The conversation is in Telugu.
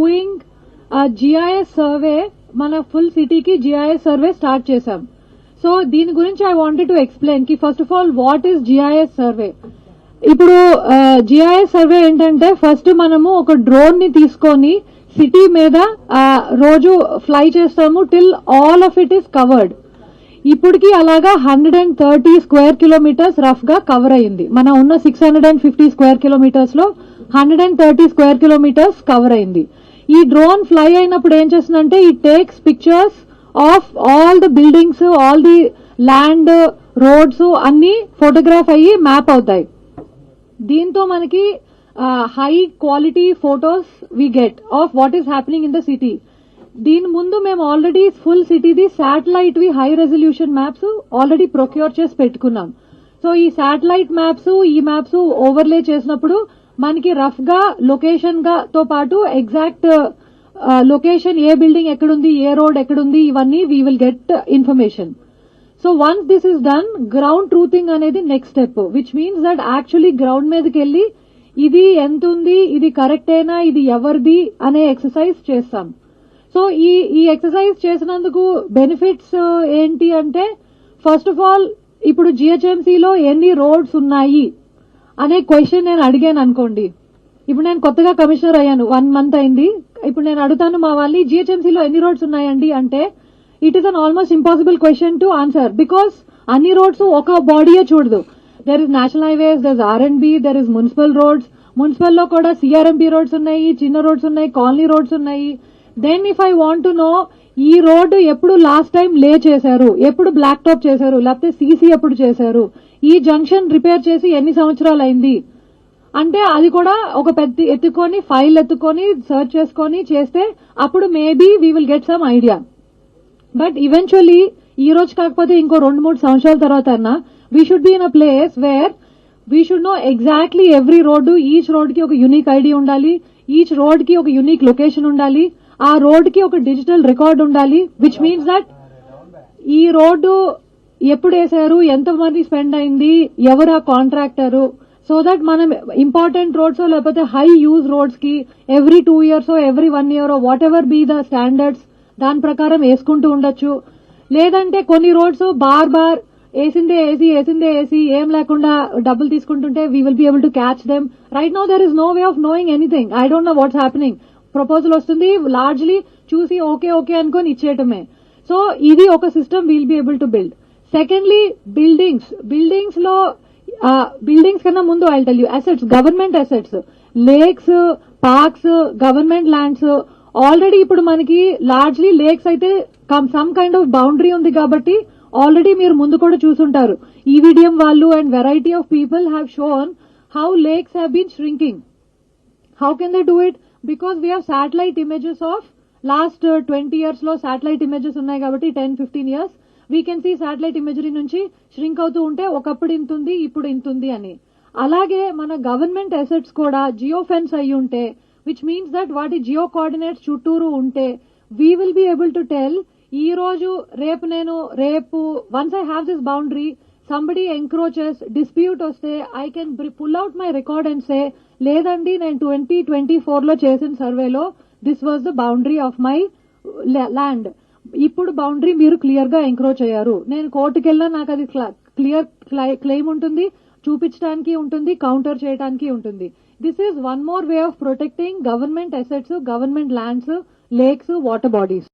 డూయింగ్ జిఐఎస్ సర్వే మన ఫుల్ సిటీకి జిఐఎస్ సర్వే స్టార్ట్ చేశాం. సో దీని గురించి I wanted to ఎక్స్ప్లెయిన్కి first of all what is GIS survey ఇప్పుడు జిఐఎస్ సర్వే ఏంటంటే ఫస్ట్ మనము ఒక డ్రోన్ని తీసుకొని సిటీ మీద రోజు ఫ్లై చేస్తాము till all of it is covered ఇప్పటికి అలాగా hundred and thirty square kilometres రఫ్గా కవర్ అయింది. మన ఉన్న six hundred and fifty square కిలోమీటర్స్లో hundred and thirty square kilometres cover అయింది. ఈ డ్రోన్ ఫ్లై అయినప్పుడు ఏం చేస్తుందంటే ఈ takes pictures of all the buildings all the land roads అన్ని ఫోటోగ్రాఫ్ అయ్యి మ్యాప్ అవుతాయి. దీంతో మనకి high quality photos we get of what is happening in the city దీని ముందు మేము already full సిటీది satellite we high resolution maps already procure చేసి పెట్టుకున్నాం. సో ఈ శాటిలైట్ మ్యాప్స్ ఈ మ్యాప్స్ ఓవర్లే చేసినప్పుడు మనకి రఫ్గా లొకేషన్గా తో పాటు ఎగ్జాక్ట్ లొకేషన్ uh, ఏ బిల్డింగ్ ఎక్కడుంది ఏ రోడ్ ఎక్కడుంది ఇవన్నీ we will get information so once this is done ground truthing అనేది next step which means that actually ground మీదకి వెళ్ళి ఇది ఎంత ఉంది ఇది కరెక్టేనా ఇది ఎవరిది అనే ఎక్సర్సైజ్ చేస్తాం. సో ఈ ఈ ఎక్సర్సైజ్ చేసినందుకు బెనిఫిట్స్ uh, ఏంటి అంటే ఫస్ట్ ఆఫ్ ఆల్ ఇప్పుడు జిహెచ్ఎంసీలో ఎన్ని రోడ్స్ ఉన్నాయి? అనే క్వశ్చన్ నేను అడిగాను అనుకోండి. ఇప్పుడు నేను కొత్తగా కమిషనర్ అయ్యాను. వన్ మంత్ అయింది. ఇప్పుడు నేను అడుగుతాను మా వాళ్ళని జిహెచ్ఎంసీలో ఎన్ని రోడ్స్ ఉన్నాయండి అంటే it is an almost impossible question to answer because అన్ని రోడ్స్ ఒక బాడీయే చూడదు. There is national highways there is R and B there is municipal roads మున్సిపల్లో కూడా సిఆర్ఎంపీ రోడ్స్ ఉన్నాయి చిన్న రోడ్స్ ఉన్నాయి కాలనీ రోడ్స్ ఉన్నాయి. Then if I want to know ఈ రోడ్డు ఎప్పుడు లాస్ట్ టైం లే చేశారు? ఎప్పుడు బ్లాక్ టాప్ చేశారు? లేకపోతే సీసీ ఎప్పుడు చేశారు? ఈ జంక్షన్ రిపేర్ చేసి ఎన్ని సంవత్సరాలు అయింది? అంటే అది కూడా ఒక పెద్ద ఎత్తుకొని ఫైల్ ఎత్తుకొని సర్చ్ చేసుకొని చేస్తే అప్పుడు maybe we will get some idea but eventually ఈ రోజు కాకపోతే ఇంకో రెండు మూడు సంవత్సరాల తర్వాత అన్నా we should be in a place where we should know exactly every road each రోడ్కి ఒక యూనిక్ ఐడి ఉండాలి ఈచ్ రోడ్కి ఒక యూనిక్ లొకేషన్ ఉండాలి ఆ రోడ్డుకి ఒక డిజిటల్ రికార్డ్ ఉండాలి విచ్ మీన్స్ దట్ ఈ రోడ్డు ఎప్పుడు వేసారు ఎంత మనీ స్పెండ్ అయింది ఎవరు ఆ కాంట్రాక్టరు సో దట్ మనం ఇంపార్టెంట్ రోడ్స్ లేకపోతే high use రోడ్స్కి every two years every one year whatever be the standards దాని ప్రకారం వేసుకుంటూ ఉండొచ్చు. లేదంటే కొన్ని రోడ్స్ బార్ బార్ వేసిందే ఏసీ వేసిందే ఏసీ ఏం లేకుండా డబ్బులు తీసుకుంటుంటే we will be able to catch them right no there is no way of knowing anything I don't know what's happening proposal వస్తుంది లార్జ్లీ చూసి ఓకే ఓకే అనుకొని ఇచ్చేయటమే. సో ఇది ఒక system we'll be able to build secondly buildings బిల్డింగ్స్లో buildings కన్నా ముందు I tell you assets government assets lakes parks government lands already ఇప్పుడు మనకి లార్జ్లీ లేక్స్ అయితే సమ్ కైండ్ ఆఫ్ బౌండరీ ఉంది కాబట్టి ఆల్రెడీ మీరు ముందు కూడా చూసుంటారు. ఈవీడిఎం వాళ్ళు and variety of people have shown how lakes have been shrinking how can they do it because we have satellite images of last twenty ఇయర్స్లో శాటిలైట్ ఇమేజెస్ ఉన్నాయి కాబట్టి ten fifteen years we can see satellite imagery నుంచి ష్రింక్ అవుతూ ఉంటే ఒకప్పుడు ఇంతుంది ఇప్పుడు ఇంతుంది అని. అలాగే మన గవర్నమెంట్ అసెట్స్ కూడా జియో ఫెన్స్ అయి ఉంటే విచ్ మీన్స్ దట్ వాటి జియో కోఆర్డినేట్స్ చుట్టూరు ఉంటే we will be able to tell ఈ రోజు రేపు నేను రేపు once I have this boundary somebody encroaches dispute వస్తే I can pull out my record and say లేదండి నేను ట్వంటీ ట్వంటీ ఫోర్లో చేసిన సర్వేలో this was the boundary of my land ఇప్పుడు బౌండరీ మీరు క్లియర్గా ఎంక్రోచ్ అయ్యారు. నేను కోర్టుకు వెళ్ళినా నాకు అది క్లియర్ క్లెయిమ్ ఉంటుంది చూపించడానికి ఉంటుంది కౌంటర్ చేయడానికి ఉంటుంది. This is one more way of protecting government assets government lands lakes water bodies